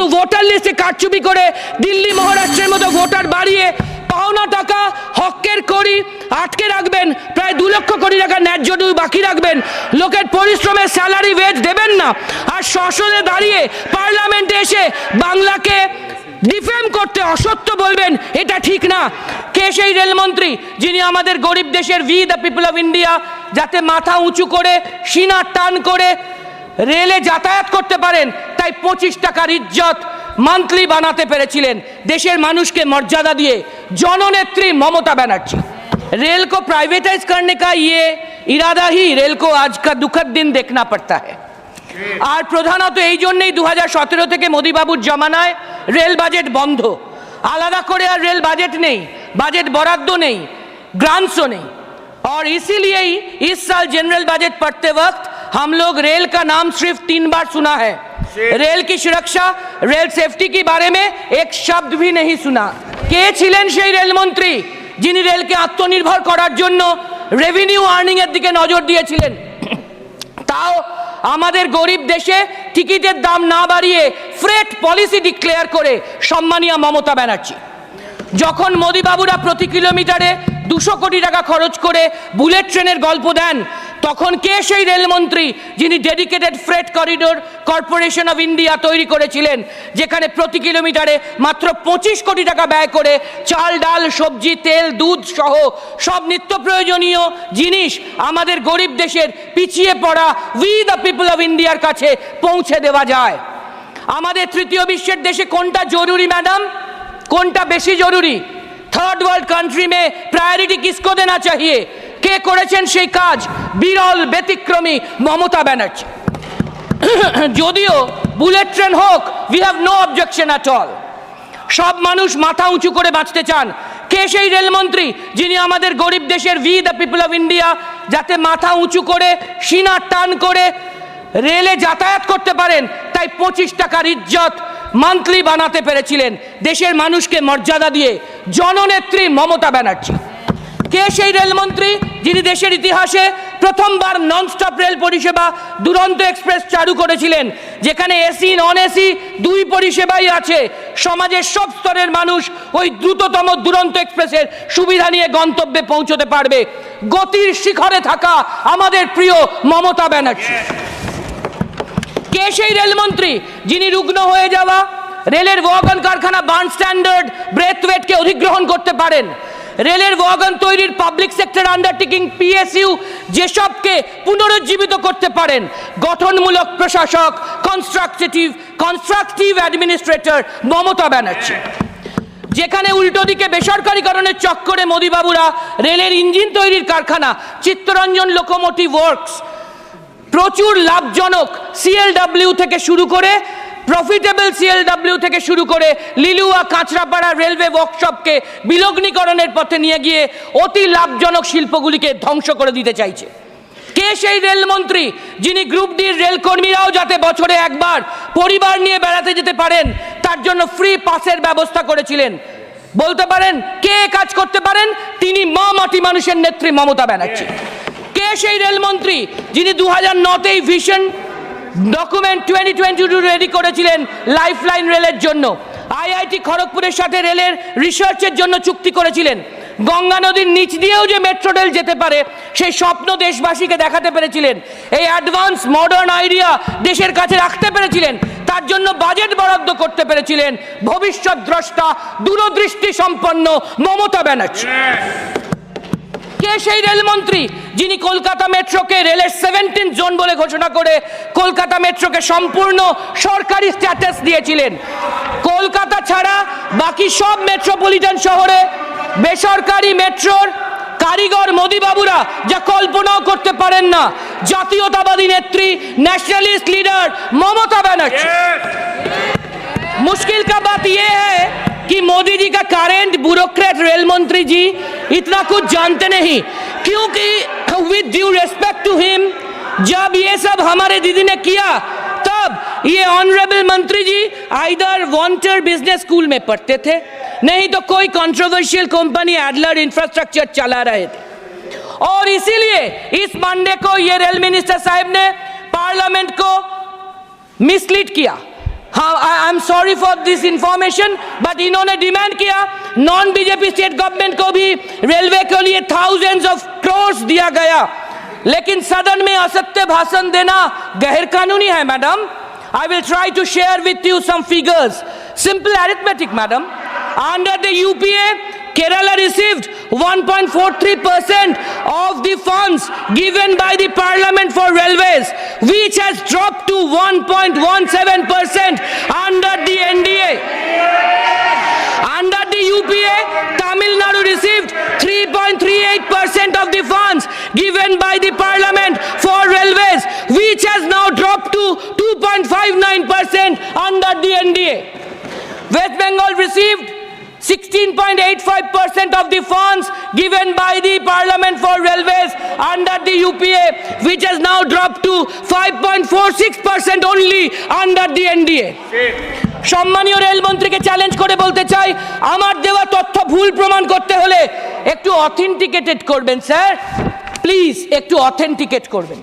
কিন্তু ভোটার লিস্টে কারচুপি করে দিল্লি মহারাষ্ট্রের মতো ভোটার বাড়িয়ে পাওনা টাকা হকের করি আটকে রাখবেন, প্রায় দু লক্ষ কোটি টাকা ন্যায্য ডিউ বাকি রাখবেন। লোকের পরিশ্রমের স্যালারি ওয়েজ দেবেন না। আর সংসদে দাঁড়িয়ে পার্লামেন্টে এসে বাংলাকে ডিফেম করতে অসত্য বলবেন, এটা ঠিক না। কে সেই রেলমন্ত্রী যিনি আমাদের গরিব দেশের we the people of India যাতে মাথা উঁচু করে সিনার টান করে রেলে যাতায়াত করতে পারেন তাই পঁচিশ টাকার ইজ্জত মান্থলি বানাতে পেরেছিলেন দেশের মানুষকে মর্যাদা দিয়ে জননেত্রী মমতা ব্যানার্জি रेल को प्राइवेटाइज करने का ये इरादा ही रेल को आज का दुखद दिन देखना पड़ता है আর প্রধানত এই জন্যই দু সতেরো থেকে মোদীবাবুর জমানায় রেল বাজেট বন্ধ আলাদা করে আর রেল বাজেট নেই বাজেট বরাদ্দ নেই ग्रांट्सो नहीं और इसीलिए ही इस साल जनरल बजट पढ़ते वक्त हम लोग रेल का नाम सिर्फ तीन बार सुना है रेल की सुरक्षा रेल सेफ्टी के बारे में एक शब्द भी नहीं सुना কে ছিলেন সেই রেলমন্ত্রী যিনি রেলকে আত্মনির্ভর করার জন্য রেভিনিউ আর্নিং এর দিকে নজর দিয়েছিলেন তাও আমাদের গরিব দেশে টিকিটের দাম না বাড়িয়ে ফ্রেট পলিসি ডিক্লেয়ার করে সম্মানীয় মমতা ব্যানার্জি যখন মোদিবাবুরা প্রতি কিলোমিটারে দুশো কোটি টাকা খরচ করে বুলেট ট্রেনের গল্প দেন তখন কে সেই রেলমন্ত্রী যিনি dedicated freight corridor corporation of India তৈরি করেছিলেন, যেখানে প্রতি কিলোমিটারে মাত্র পঁচিশ কোটি টাকা ব্যয় করে চাল, ডাল, সবজি, তেল, দুধ সহ সব নিত্য প্রয়োজনীয় জিনিস আমাদের গরিব দেশের পিছিয়ে পড়া উই দ্য পিপল অফ ইন্ডিয়ার কাছে পৌঁছে দেওয়া যায়। আমাদের তৃতীয় বিশ্বের দেশে কোনটা জরুরি ম্যাডাম কোনটা বেশি জরুরি? থার্ড ওয়ার্ল্ড কান্ট্রি মে প্রায়োরিটি কিসকো দেনা চাহিয়ে? কে করেছেন সেই কাজ বিরল, ব্যতিক্রমী মমতা ব্যানার্জি। যদিও বুলেট ট্রেন হোক we have no objection at all সব মানুষ মাথা উঁচু করে বাঁচতে চান। কে সেই রেলমন্ত্রী যিনি আমাদের গরিব দেশের we the people of India যাতে মাথা উঁচু করে সিনার টান করে রেলে যাতায়াত করতে পারেন? তাই পঁচিশ টাকার ইজ্জত মান্থলি বানাতে পেরেছিলেন দেশের মানুষকে মর্যাদা দিয়ে জননেত্রী মমতা ব্যানার্জি। কে সেই রেলমন্ত্রী? যিনি দেশের ইতিহাসে প্রথমবার ননস্টপ রেল পরিষেবা দুরন্ত এক্সপ্রেস চালু করেছিলেন, যেখানে এসি নন এসি দুই পরিষেবাই আছে। সমাজের সব স্তরের মানুষ ওই দ্রুততম দুরন্ত এক্সপ্রেসের সুবিধা নিয়ে গন্তব্যে পৌঁছতে পারবে। গতির শিখরে থাকা আমাদের প্রিয় মমতা ব্যানার্জি। কে সেই রেলমন্ত্রী যিনি রুগ্ন হয়ে যাওয়া? রেলের ওয়াগন কারখানা বার্ন স্ট্যান্ডার্ড ব্রেথওয়েটকে অধিগ্রহণ করতে পারেন? রেলের ওয়াগন তৈরির পাবলিক সেক্টর আন্ডারটেকিং পিএসইউ যেসবকে পুনরুজ্জীবিত করতে পারেন, গঠনমূলক প্রশাসক constructive constructive administrator Mamata Banerjee. যেখানে উল্টো দিকে বেসরকারীকরণের চক্করে মোদিবাবুরা রেলের ইঞ্জিন তৈরির কারখানা, চিত্তরঞ্জন লোকোমোটিভ ওয়ার্কস প্রচুর লাভজনক সিএলডব্লিউ থেকে শুরু করে প্রফিটেবল সিএলডব্লিউ থেকে শুরু করে লিলুয়া কাঁচরাপাড়া রেলওয়ে ওয়ার্কশপকে বিলগ্নীকরণের পথে নিয়ে গিয়ে অতি লাভজনক শিল্পগুলিকে ধ্বংস করে দিতে চাইছে। কে সেই রেলমন্ত্রী যিনি গ্রুপ ডির রেলকর্মীরাও যাতে বছরে একবার পরিবার নিয়ে বেড়াতে যেতে পারেন, তার জন্য ফ্রি পাসের ব্যবস্থা করেছিলেন? বলতে পারেন, কে কাজ করতে পারেন? তিনি মা মাটি মানুষের নেত্রী মমতা ব্যানার্জি। কে সেই রেলমন্ত্রী যিনি দু হাজার নতেই vision document twenty twenty two ready করেছিলেন লাইফলাইন রেলের জন্য। আইআইটি খড়গপুরের সাথে রেলের রিসার্চের জন্য চুক্তি করেছিলেন। গঙ্গা নদীর নিচ দিয়েও যে মেট্রো রেল যেতে পারে, সেই স্বপ্ন দেশবাসীকে দেখাতে পেরেছিলেন। এই অ্যাডভান্স মডার্ন আইডিয়া দেশের কাছে রাখতে পেরেছিলেন। তার জন্য বাজেট বরাদ্দ করতে পেরেছিলেন। ভবিষ্যৎ দ্রষ্টা, দূরদৃষ্টি সম্পন্ন মমতা ব্যানার্জি। কে সেই রেলমন্ত্রী যিনি কলকাতা মেট্রোকে রেলের সেভেন্টিন জোন বলে ঘোষণা করে কলকাতা মেট্রোকে সম্পূর্ণ সরকারি স্ট্যাটাস দিয়েছিলেন। কলকাতা ছাড়া বাকি সব মেট্রোপলিটন শহরে বেসরকারি মেট্রোর কারিগর মোদিবাবুরা যা কল্পনাও করতে পারেন না। জাতীয়তাবাদী নেত্রী ন্যাশনালিস্ট লিডার মমতা ব্যানার্জি। মুশকিল কা বাত ইয়ে হ্যায় कि मोदी जी का करेंट ब्यूरोक्रेट रेल मंत्री जी इतना कुछ जानते नहीं। क्योंकि with due respect to him जब ये सब हमारे दीदी ने किया, तब ये ऑनरेबल मंत्री जी आइदर वॉन्टर बिज़नेस स्कूल में पढ़ते थे, नहीं तो कोई कंट्रोवर्शियल कंपनी एडलर इंफ्रास्ट्रक्चर चला रहे थे। और इसीलिए इस मंडे को ये रेल मिनिस्टर साहब ने पार्लियामेंट को मिसलीड किया। हाँ I am sorry for this information but इन्होंने डिमांड किया नॉन बीजेपी स्टेट गवर्नमेंट को भी रेलवे के लिए थाउजेंड्स ऑफ़ क्रोर्स दिया गया लेकिन सदन में असत्य भाषण देना गैर कानूनी है madam I will try to share with you some figures. Simple arithmetic, madam. Under the UPA, Kerala received 1.43% of the funds given by the parliament for railways, which has dropped to 1.17% under the NDA. Under the UPA, Tamil Nadu received 3.38% of the funds given by the parliament for railways, which has now dropped to 2.59% under the NDA. West Bengal received 16.85% of the funds given by the parliament for railways under the UPA, which has now dropped to 5.46% only under the NDA. সম্মানীয় রেলমন্ত্রীকে challenge করে বলতে চাই আমার দেওয়া তথ্য ভুল প্রমাণ করতে হলে একটু অথেন্টিকেটেড করবেন স্যার প্লিজ একটু অথেন্টিকেট করবেন